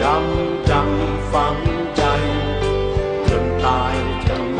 จำจำฝังใจ จนตายจะไม่